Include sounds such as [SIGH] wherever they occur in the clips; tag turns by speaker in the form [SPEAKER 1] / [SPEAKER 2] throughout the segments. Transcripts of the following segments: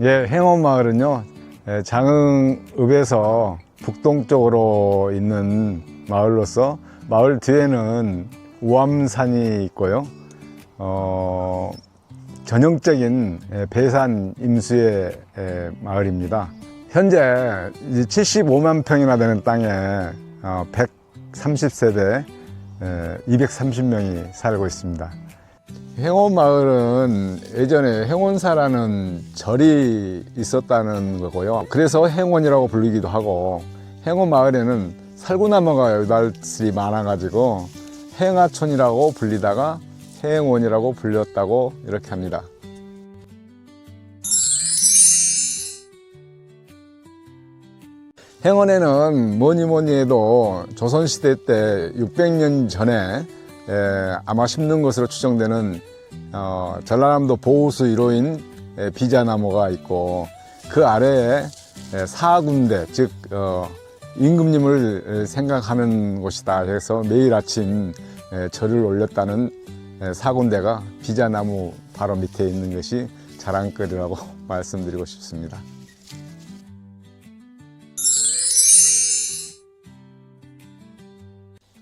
[SPEAKER 1] 예, 행원마을은요, 예, 장흥읍에서 북동쪽으로 있는 마을로서 마을 뒤에는 우암산이 있고요. 어, 전형적인 예, 배산 임수의 예, 마을입니다. 현재 75만 평이나 되는 땅에 어, 130세대 230명이 살고 있습니다. 행원 마을은 예전에 행원사라는 절이 있었다는 거고요. 그래서 행원이라고 불리기도 하고 행원 마을에는 살구나무가 여달이 많아가지고 행하촌이라고 불리다가 행원이라고 불렸다고 이렇게 합니다. 행원에는 뭐니 뭐니 해도 조선시대 때 600년 전에 에, 아마 심는 것으로 추정되는 어, 전라남도 보호수 1호인 에, 비자나무가 있고 그 아래에 에, 사군대 즉 어, 임금님을 생각하는 곳이다 해서 매일 아침 에, 절을 올렸다는 에, 사군대가 비자나무 바로 밑에 있는 것이 자랑거리라고 [LAUGHS] 말씀드리고 싶습니다.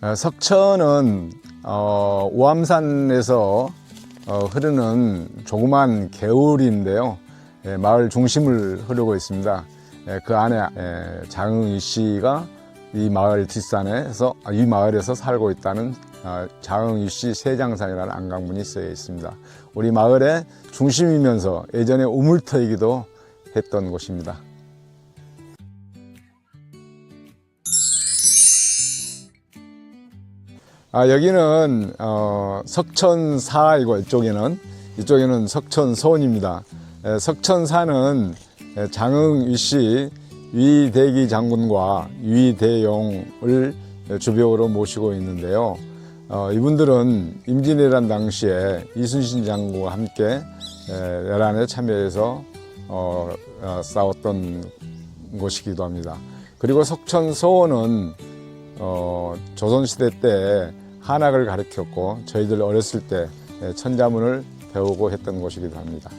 [SPEAKER 1] 어, 석천은 어, 오암산에서 어, 흐르는 조그만 개울인데요. 예, 마을 중심을 흐르고 있습니다. 예, 그 안에 예, 장흥이 씨가 이 마을 뒷산에서 아, 이 마을에서 살고 있다는 어, 장흥이 씨 세장산이라는 안강문이 쓰여 있습니다. 우리 마을의 중심이면서 예전에 우물터이기도 했던 곳입니다. 아, 여기는 어, 석천사이고 이쪽에는 이쪽에는 석천소원입니다. 에, 석천사는 에, 장흥 위씨 위대기 장군과 위대용을 주벽으로 모시고 있는데요. 어, 이분들은 임진왜란 당시에 이순신 장군과 함께 에, 내란에 참여해서 어, 어, 싸웠던 곳이기도 합니다. 그리고 석천소원은 어, 조선시대 때 한학을 가르쳤고 저희들 어렸을 때 예, 천자문을 배우고 했던 곳이기도 합니다.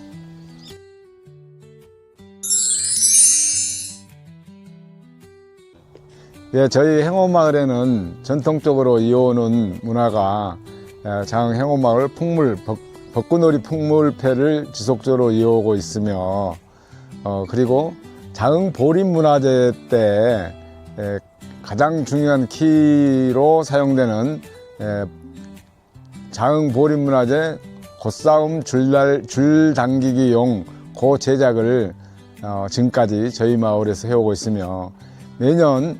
[SPEAKER 1] 예, 저희 행원마을에는 전통적으로 이어오는 문화가 예, 장흥 행원마을 풍물 벚, 벚꽃놀이 풍물패를 지속적으로 이어오고 있으며 어, 그리고 장흥 보림 문화제 때 예, 가장 중요한 키로 사용되는 에, 장흥 보림문화재 곧싸움 줄달, 줄 당기기용 고 제작을 어, 지금까지 저희 마을에서 해오고 있으며 매년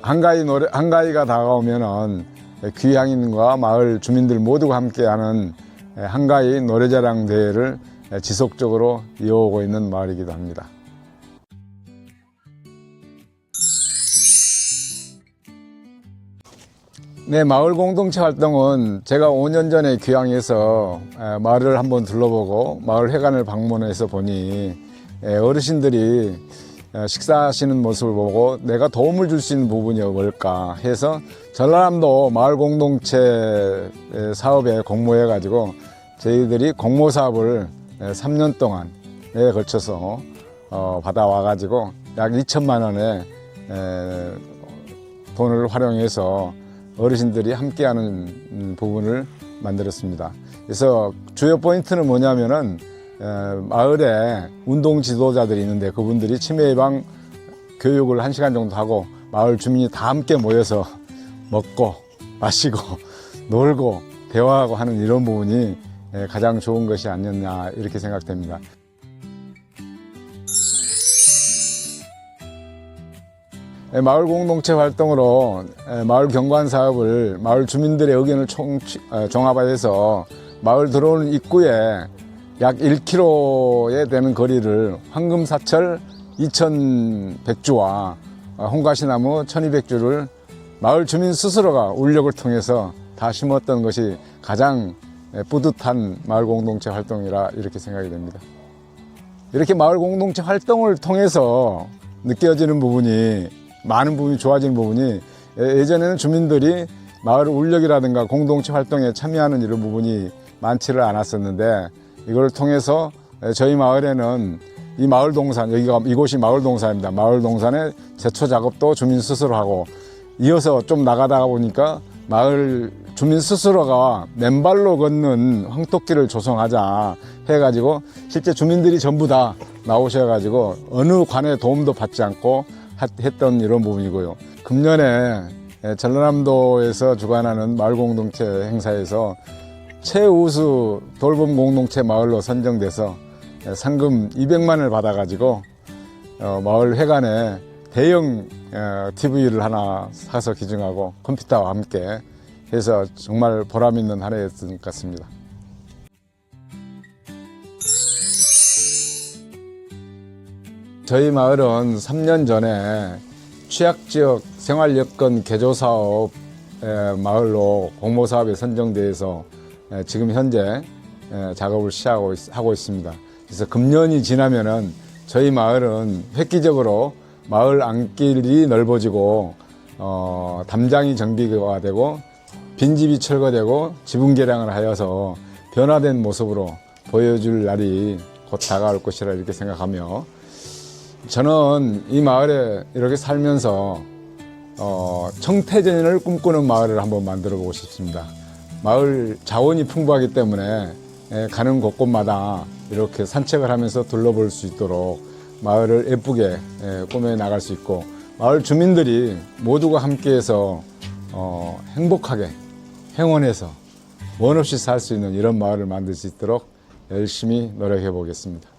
[SPEAKER 1] 한가위 노래 한가위가 다가오면은 귀향인과 마을 주민들 모두가 함께하는 에, 한가위 노래자랑 대회를 에, 지속적으로 이어오고 있는 마을이기도 합니다. 네, 마을 공동체 활동은 제가 5년 전에 귀향해서 에, 마을을 한번 둘러보고 마을 회관을 방문해서 보니 에, 어르신들이 에, 식사하시는 모습을 보고 내가 도움을 줄 수 있는 부분이 뭘까 해서 전라남도 마을 공동체 에, 사업에 공모해 가지고 저희들이 공모 사업을 에, 3년 동안에 걸쳐서 어, 받아와 가지고 약 2천만 원의 에, 돈을 활용해서 어르신들이 함께하는 음, 부분을 만들었습니다. 그래서 주요 포인트는 뭐냐면은 에, 마을에 운동 지도자들이 있는데 그분들이 치매 예방 교육을 한 시간 정도 하고 마을 주민이 다 함께 모여서 [LAUGHS] 먹고 마시고 [LAUGHS] 놀고 대화하고 하는 이런 부분이 에, 가장 좋은 것이 아니었냐 이렇게 생각됩니다. 마을 공동체 활동으로 예, 마을 경관 사업을 마을 주민들의 의견을 총, 어, 종합해서 마을 들어오는 입구에 약 1km에 되는 거리를 황금사철 2100주와 홍가시나무 1200주를 마을 주민 스스로가 울력을 통해서 다 심었던 것이 가장 예, 뿌듯한 마을 공동체 활동이라 이렇게 생각이 됩니다. 이렇게 마을 공동체 활동을 통해서 느껴지는 부분이 많은 부분이 좋아지는 부분이 예- 예전에는 주민들이 마을 울력이라든가 공동체 활동에 참여하는 이런 부분이 많지를 않았었는데 이걸 통해서 에, 저희 마을에는 이 마을 동산 여기가 이곳이 마을 동산입니다. 마을 동산의 제초 작업도 주민 스스로 하고 이어서 좀 나가다가 보니까 마을 주민 스스로가 맨발로 걷는 황토길을 조성하자 해가지고 실제 주민들이 전부 다 나오셔가지고 어느 관의 도움도 받지 않고 하- 했던 이런 부분이고요. 금년에 에, 전라남도에서 주관하는 마을 공동체 행사에서 최우수 돌봄 공동체 마을로 선정돼서 에, 상금 200만을 받아가지고 어, 마을 회관에 대형 어, TV를 하나 사서 기증하고 컴퓨터와 함께 해서 정말 보람 있는 한 해였던 것 같습니다. 저희 마을은 3년 전에 취약지역 생활여건 개조사업 에, 마을로 공모사업에 선정돼서 에, 지금 현재 에, 작업을 시작하고 있습니다. 그래서 금년이 지나면은 저희 마을은 획기적으로 마을 안길이 넓어지고 어, 담장이 정비가 되고 빈집이 철거되고 지붕 개량을 하여서 변화된 모습으로 보여줄 날이 곧 다가올 것이라 이렇게 생각하며 저는 이 마을에 이렇게 살면서 어, 청태전을 꿈꾸는 마을을 한번 만들어 보고 싶습니다. 마을 자원이 풍부하기 때문에 에, 가는 곳곳마다 이렇게 산책을 하면서 둘러볼 수 있도록 마을을 예쁘게 에, 꾸며 나갈 수 있고 마을 주민들이 모두가 함께해서 어, 행복하게 행원해서 원 없이 살 수 있는 이런 마을을 만들 수 있도록 열심히 노력해 보겠습니다.